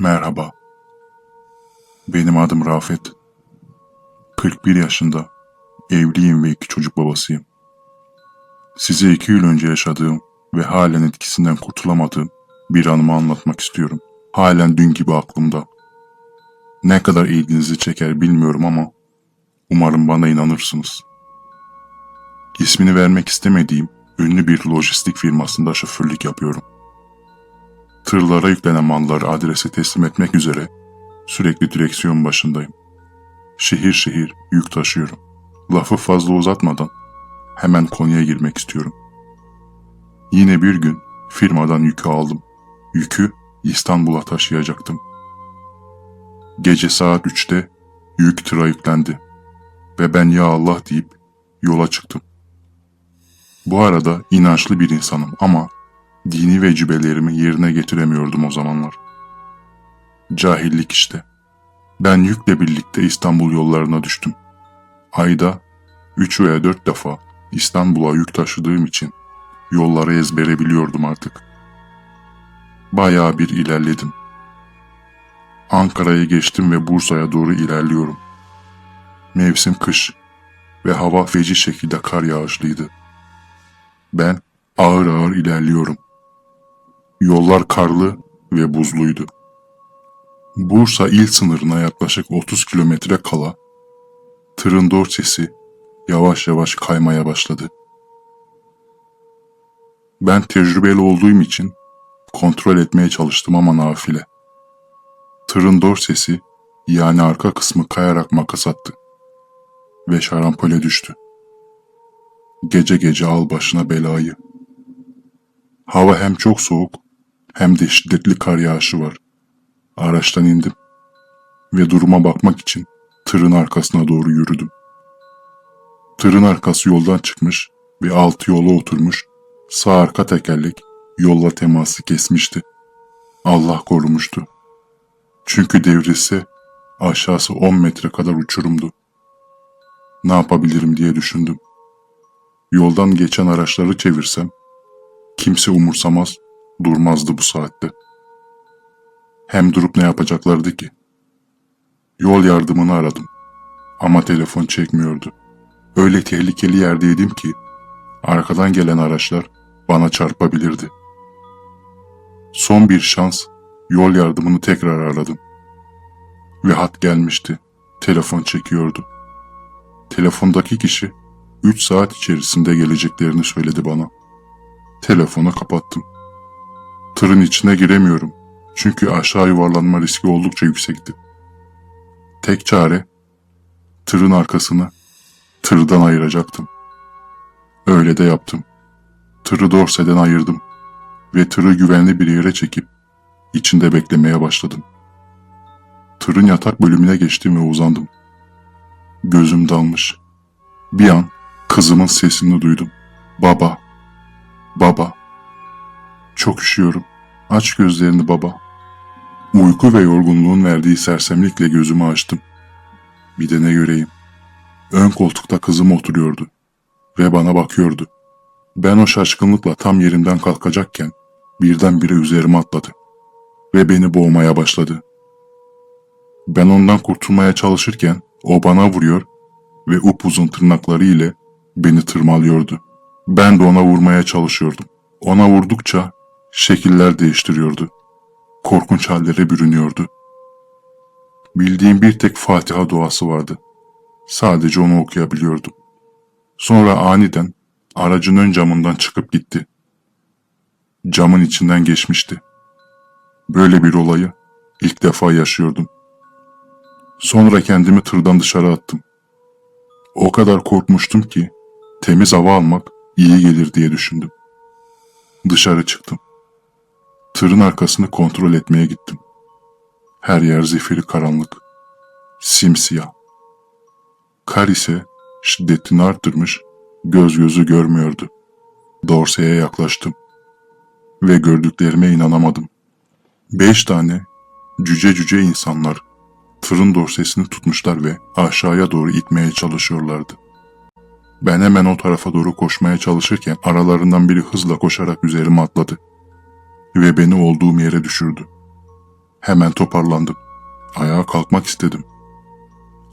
Merhaba. Benim adım Rafet. 41 yaşında, evliyim ve iki çocuk babasıyım. Size iki yıl önce yaşadığım ve halen etkisinden kurtulamadığım bir anımı anlatmak istiyorum. Halen dün gibi aklımda. Ne kadar ilginizi çeker bilmiyorum ama umarım bana inanırsınız. İsmini vermek istemediğim ünlü bir lojistik firmasında şoförlük yapıyorum. Tırlara yüklenen malları adrese teslim etmek üzere sürekli direksiyon başındayım. Şehir şehir yük taşıyorum. Lafı fazla uzatmadan hemen konuya girmek istiyorum. Yine bir gün firmadan yükü aldım. Yükü İstanbul'a taşıyacaktım. Gece saat 3'te yük tıra yüklendi ve ben ya Allah deyip yola çıktım. Bu arada inançlı bir insanım ama dini vecibelerimi yerine getiremiyordum o zamanlar. Cahillik işte. Ben yükle birlikte İstanbul yollarına düştüm. Ayda 3 veya 4 defa İstanbul'a yük taşıdığım için yolları ezbere biliyordum artık. Bayağı bir ilerledim. Ankara'ya geçtim ve Bursa'ya doğru ilerliyorum. Mevsim kış ve hava feci şekilde kar yağışlıydı. Ben ağır ağır ilerliyorum. Yollar karlı ve buzluydu. Bursa il sınırına yaklaşık 30 kilometre kala tırın dorsesi yavaş yavaş kaymaya başladı. Ben tecrübeli olduğum için kontrol etmeye çalıştım ama nafile. Tırın dorsesi yani arka kısmı kayarak makas attı ve şarampole düştü. Gece gece al başına belayı. Hava hem çok soğuk hem de şiddetli kar yağışı var. Araçtan indim ve duruma bakmak için tırın arkasına doğru yürüdüm. Tırın arkası yoldan çıkmış ve altı yola oturmuş, sağ arka tekerlek yolla teması kesmişti. Allah korumuştu. Çünkü devrilse aşağısı 10 metre kadar uçurumdu. Ne yapabilirim diye düşündüm. Yoldan geçen araçları çevirsem kimse umursamaz, durmazdı bu saatte. Hem durup ne yapacaklardı ki? Yol yardımını aradım ama telefon çekmiyordu. Öyle tehlikeli yerdeydim ki arkadan gelen araçlar bana çarpabilirdi. Son bir şans yol yardımını tekrar aradım. Ve hat gelmişti. Telefon çekiyordu. Telefondaki kişi 3 saat içerisinde geleceklerini söyledi bana. Telefonu kapattım. Tırın içine giremiyorum. Çünkü aşağı yuvarlanma riski oldukça yüksekti. Tek çare tırın arkasını tırdan ayıracaktım. Öyle de yaptım. Tırı dorseden ayırdım ve tırı güvenli bir yere çekip içinde beklemeye başladım. Tırın yatak bölümüne geçtim ve uzandım. Gözüm dalmış. Bir an kızımın sesini duydum. Baba, baba. Çok üşüyorum. Aç gözlerini baba. Uyku ve yorgunluğun verdiği sersemlikle gözümü açtım. Bir de ne göreyim. Ön koltukta kızım oturuyordu ve bana bakıyordu. Ben o şaşkınlıkla tam yerimden kalkacakken birdenbire üzerime atladı ve beni boğmaya başladı. Ben ondan kurtulmaya çalışırken o bana vuruyor ve upuzun tırnakları ile beni tırmalıyordu. Ben de ona vurmaya çalışıyordum. Ona vurdukça şekiller değiştiriyordu. Korkunç hallere bürünüyordu. Bildiğim bir tek Fatiha duası vardı. Sadece onu okuyabiliyordum. Sonra aniden aracın ön camından çıkıp gitti. Camın içinden geçmişti. Böyle bir olayı ilk defa yaşıyordum. Sonra kendimi tırdan dışarı attım. O kadar korkmuştum ki temiz hava almak iyi gelir diye düşündüm. Dışarı çıktım. Tırın arkasını kontrol etmeye gittim. Her yer zifiri karanlık. Simsiyah. Kar ise şiddetini arttırmış, göz gözü görmüyordu. Dorseye yaklaştım. Ve gördüklerime inanamadım. Beş tane cüce cüce insanlar tırın dorsesini tutmuşlar ve aşağıya doğru itmeye çalışıyorlardı. Ben hemen o tarafa doğru koşmaya çalışırken aralarından biri hızla koşarak üzerime atladı ve beni olduğum yere düşürdü. Hemen toparlandım. Ayağa kalkmak istedim.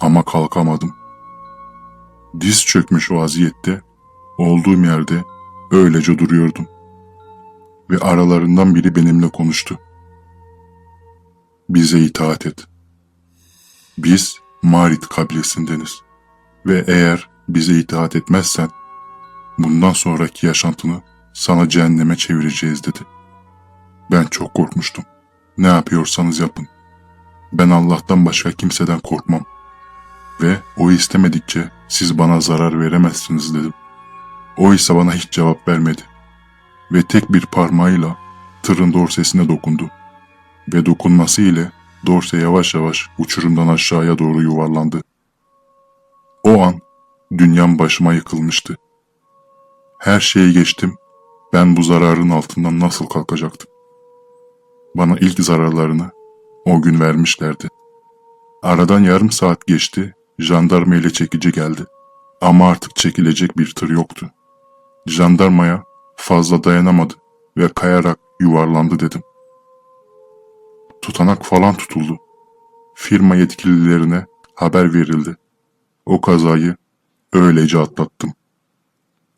Ama kalkamadım. Diz çökmüş vaziyette, olduğum yerde öylece duruyordum. Ve aralarından biri benimle konuştu. Bize itaat et. Biz Marit kabilesindeniz. Ve eğer bize itaat etmezsen, bundan sonraki yaşantını sana cehenneme çevireceğiz dedi. Ben çok korkmuştum. Ne yapıyorsanız yapın. Ben Allah'tan başka kimseden korkmam. Ve o istemedikçe siz bana zarar veremezsiniz dedim. O ise bana hiç cevap vermedi. Ve tek bir parmağıyla tırın dorsesine dokundu. Ve dokunması ile dorse yavaş yavaş uçurumdan aşağıya doğru yuvarlandı. O an dünyam başıma yıkılmıştı. Her şeyi geçtim, ben bu zararın altından nasıl kalkacaktım? Bana ilk zararlarını o gün vermişlerdi. Aradan yarım saat geçti, jandarma ile çekici geldi. Ama artık çekilecek bir tır yoktu. Jandarmaya fazla dayanamadı ve kayarak yuvarlandı dedim. Tutanak falan tutuldu. Firma yetkililerine haber verildi. O kazayı öylece atlattım.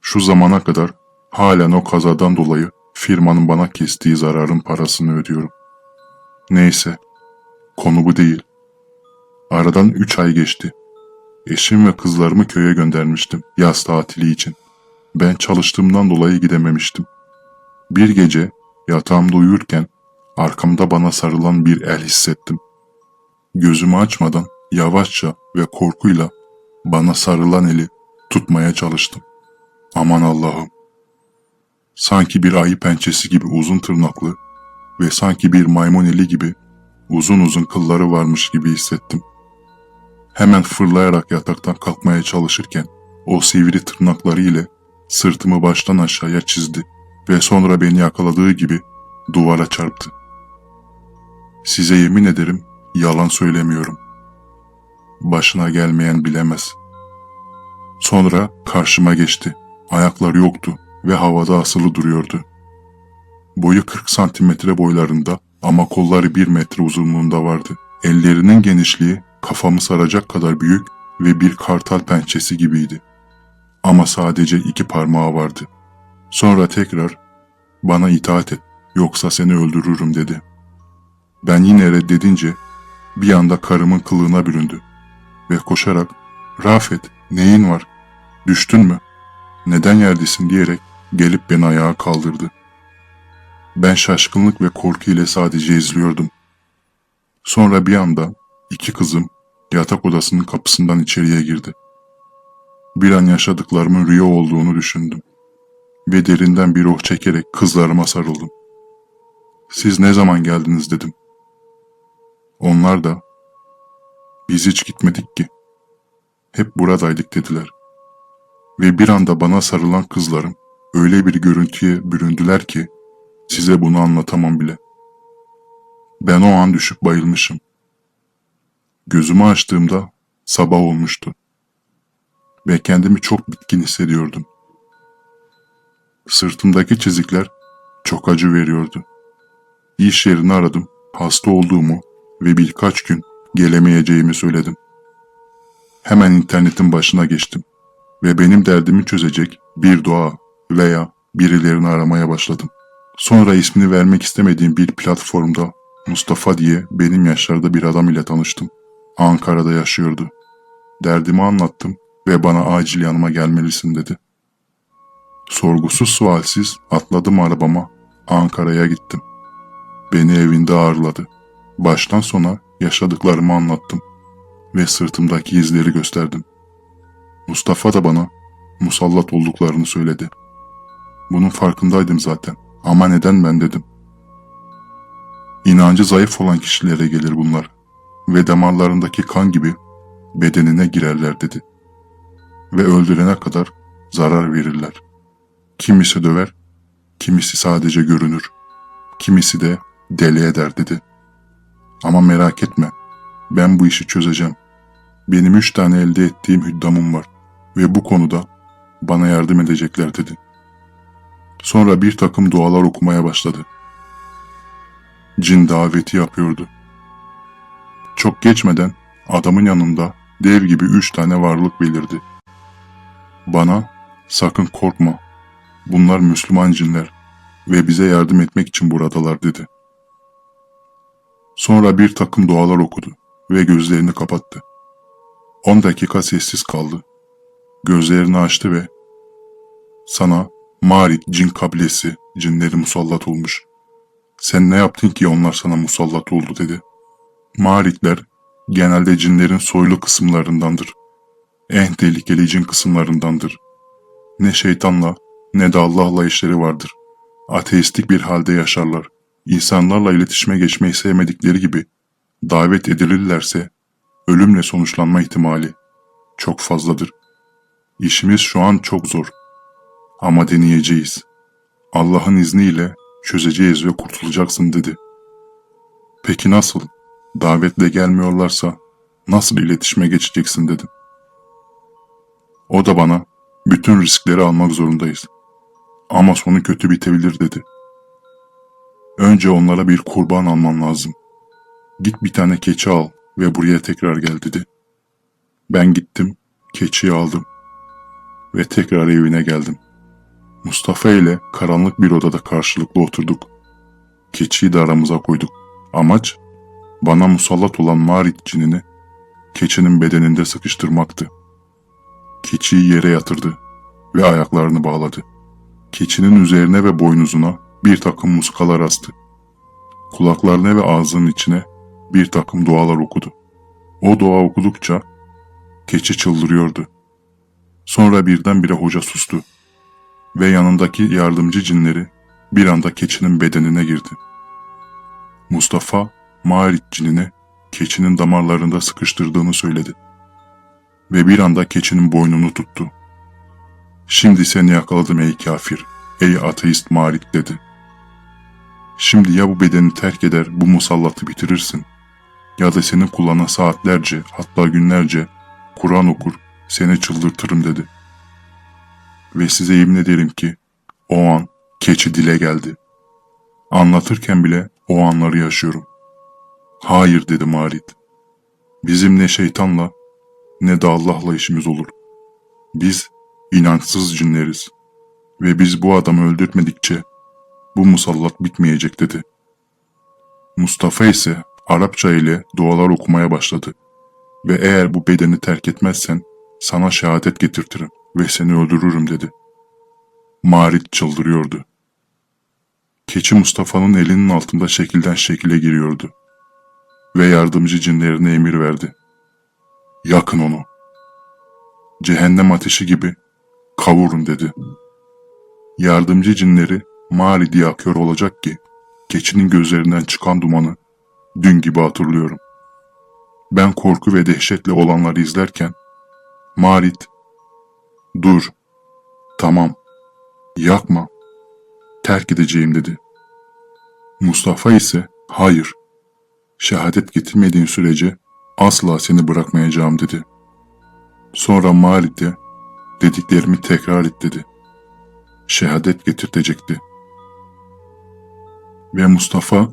Şu zamana kadar halen o kazadan dolayı firmanın bana kestiği zararın parasını ödüyorum. Neyse, konu bu değil. Aradan üç ay geçti. Eşim ve kızlarımı köye göndermiştim yaz tatili için. Ben çalıştığımdan dolayı gidememiştim. Bir gece yatağımda uyurken arkamda bana sarılan bir el hissettim. Gözümü açmadan yavaşça ve korkuyla bana sarılan eli tutmaya çalıştım. Aman Allah'ım. Sanki bir ayı pençesi gibi uzun tırnaklı ve sanki bir maymun eli gibi uzun uzun kılları varmış gibi hissettim. Hemen fırlayarak yataktan kalkmaya çalışırken o sivri tırnakları ile sırtımı baştan aşağıya çizdi ve sonra beni yakaladığı gibi duvara çarptı. Size yemin ederim yalan söylemiyorum. Başına gelmeyen bilemez. Sonra karşıma geçti. Ayakları yoktu ve havada asılı duruyordu. Boyu 40 santimetre boylarında ama kolları 1 metre uzunluğunda vardı. Ellerinin genişliği kafamı saracak kadar büyük ve bir kartal pençesi gibiydi. Ama sadece iki parmağı vardı. Sonra tekrar bana itaat et yoksa seni öldürürüm dedi. Ben yine reddedince bir anda karımın kılığına büründü ve koşarak Rafet neyin var? Düştün mü? Neden yerdesin diyerek gelip beni ayağa kaldırdı. Ben şaşkınlık ve korku ile sadece izliyordum. Sonra bir anda iki kızım yatak odasının kapısından içeriye girdi. Bir an yaşadıklarımın rüya olduğunu düşündüm. Ve derinden bir oh çekerek kızlarıma sarıldım. Siz ne zaman geldiniz dedim. Onlar da biz hiç gitmedik ki. Hep buradaydık dediler. Ve bir anda bana sarılan kızlarım öyle bir görüntüye büründüler ki size bunu anlatamam bile. Ben o an düşüp bayılmışım. Gözümü açtığımda sabah olmuştu. Ve kendimi çok bitkin hissediyordum. Sırtımdaki çizikler çok acı veriyordu. İş yerini aradım, hasta olduğumu ve birkaç gün gelemeyeceğimi söyledim. Hemen internetin başına geçtim ve benim derdimi çözecek bir dua veya birilerini aramaya başladım. Sonra ismini vermek istemediğim bir platformda Mustafa diye benim yaşlarda bir adam ile tanıştım. Ankara'da yaşıyordu. Derdimi anlattım ve bana acil yanıma gelmelisin dedi. Sorgusuz sualsiz atladım arabama, Ankara'ya gittim. Beni evinde ağırladı. Baştan sona yaşadıklarımı anlattım ve sırtımdaki izleri gösterdim. Mustafa da bana musallat olduklarını söyledi. Bunun farkındaydım zaten ama neden ben dedim. İnancı zayıf olan kişilere gelir bunlar ve damarlarındaki kan gibi bedenine girerler dedi. Ve öldürene kadar zarar verirler. Kimisi döver, kimisi sadece görünür, kimisi de deli eder dedi. Ama merak etme, ben bu işi çözeceğim. Benim üç tane elde ettiğim hüddamım var ve bu konuda bana yardım edecekler dedi. Sonra bir takım dualar okumaya başladı. Cin daveti yapıyordu. Çok geçmeden adamın yanında dev gibi üç tane varlık belirdi. Bana sakın korkma. Bunlar Müslüman cinler ve bize yardım etmek için buradalar dedi. Sonra bir takım dualar okudu ve gözlerini kapattı. 10 dakika sessiz kaldı. Gözlerini açtı ve sana Marit cin kabilesi cinleri musallat olmuş. Sen ne yaptın ki onlar sana musallat oldu dedi. Maritler genelde cinlerin soylu kısımlarındandır. En tehlikeli cin kısımlarındandır. Ne şeytanla ne de Allah'la işleri vardır. Ateistik bir halde yaşarlar. İnsanlarla iletişime geçmeyi sevmedikleri gibi davet edilirlerse ölümle sonuçlanma ihtimali çok fazladır. İşimiz şu an çok zor. Ama deneyeceğiz. Allah'ın izniyle çözeceğiz ve kurtulacaksın dedi. Peki nasıl? Davetle gelmiyorlarsa nasıl iletişime geçeceksin dedim. O da bana bütün riskleri almak zorundayız. Ama sonu kötü bitebilir dedi. Önce onlara bir kurban alman lazım. Git bir tane keçi al ve buraya tekrar gel dedi. Ben gittim, keçiyi aldım ve tekrar evine geldim. Mustafa ile karanlık bir odada karşılıklı oturduk. Keçiyi de aramıza koyduk. Amaç bana musallat olan Marit cinini keçinin bedeninde sıkıştırmaktı. Keçiyi yere yatırdı ve ayaklarını bağladı. Keçinin üzerine ve boynuzuna bir takım muskalar astı. Kulaklarına ve ağzının içine bir takım dualar okudu. O dua okudukça keçi çıldırıyordu. Sonra birdenbire hoca sustu ve yanındaki yardımcı cinleri bir anda keçinin bedenine girdi. Mustafa, Marit cinine keçinin damarlarında sıkıştırdığını söyledi. Ve bir anda keçinin boynunu tuttu. Şimdi seni yakaladım ey kafir, ey ateist Marit dedi. Şimdi ya bu bedeni terk eder bu musallatı bitirirsin ya da senin kulağına saatlerce hatta günlerce Kur'an okur seni çıldırtırım dedi. Ve size yemin ederim ki o an keçi dile geldi. Anlatırken bile o anları yaşıyorum. Hayır dedi Marit. Bizim ne şeytanla ne de Allah'la işimiz olur. Biz inançsız cinleriz ve biz bu adamı öldürtmedikçe bu musallat bitmeyecek dedi. Mustafa ise Arapça ile dualar okumaya başladı ve eğer bu bedeni terk etmezsen sana şehadet getirtirim ve seni öldürürüm dedi. Marit çıldırıyordu. Keçi Mustafa'nın elinin altında şekilden şekile giriyordu ve yardımcı cinlerine emir verdi. Yakın onu. Cehennem ateşi gibi kavurun dedi. Yardımcı cinleri mali diye akıyor olacak ki keçinin gözlerinden çıkan dumanı dün gibi hatırlıyorum. Ben korku ve dehşetle olanları izlerken Marit dur tamam yakma terk edeceğim dedi. Mustafa ise hayır şehadet getirmediğin sürece asla seni bırakmayacağım dedi. Sonra Marit de dediklerimi tekrar et dedi şehadet getirtecekti. Ve Mustafa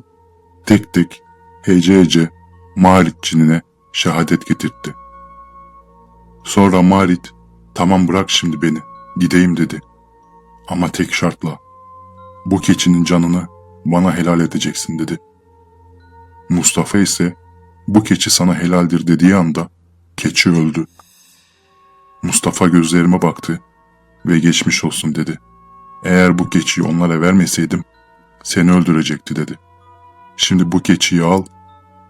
tek tek hece hece Marit cinine şehadet getirtti. Sonra Marit tamam bırak şimdi beni gideyim dedi. Ama tek şartla bu keçinin canını bana helal edeceksin dedi. Mustafa ise bu keçi sana helaldir dediği anda keçi öldü. Mustafa gözlerime baktı ve geçmiş olsun dedi.'' Eğer bu keçiyi onlara vermeseydim seni öldürecekti dedi. Şimdi bu keçiyi al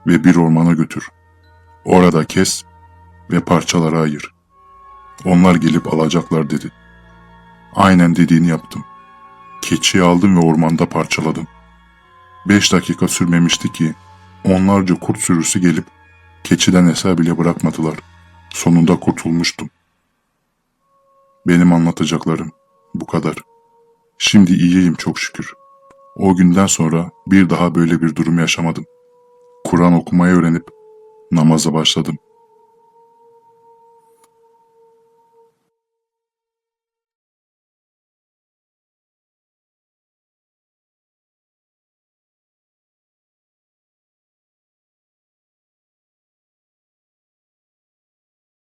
ve bir ormana götür. Orada kes ve parçalara ayır. Onlar gelip alacaklar dedi. Aynen dediğini yaptım. Keçiyi aldım ve ormanda parçaladım. Beş dakika sürmemişti ki onlarca kurt sürüsü gelip keçiden eser bile bırakmadılar. Sonunda kurtulmuştum. Benim anlatacaklarım bu kadar.'' Şimdi iyiyim çok şükür. O günden sonra bir daha böyle bir durum yaşamadım. Kur'an okumayı öğrenip namaza başladım.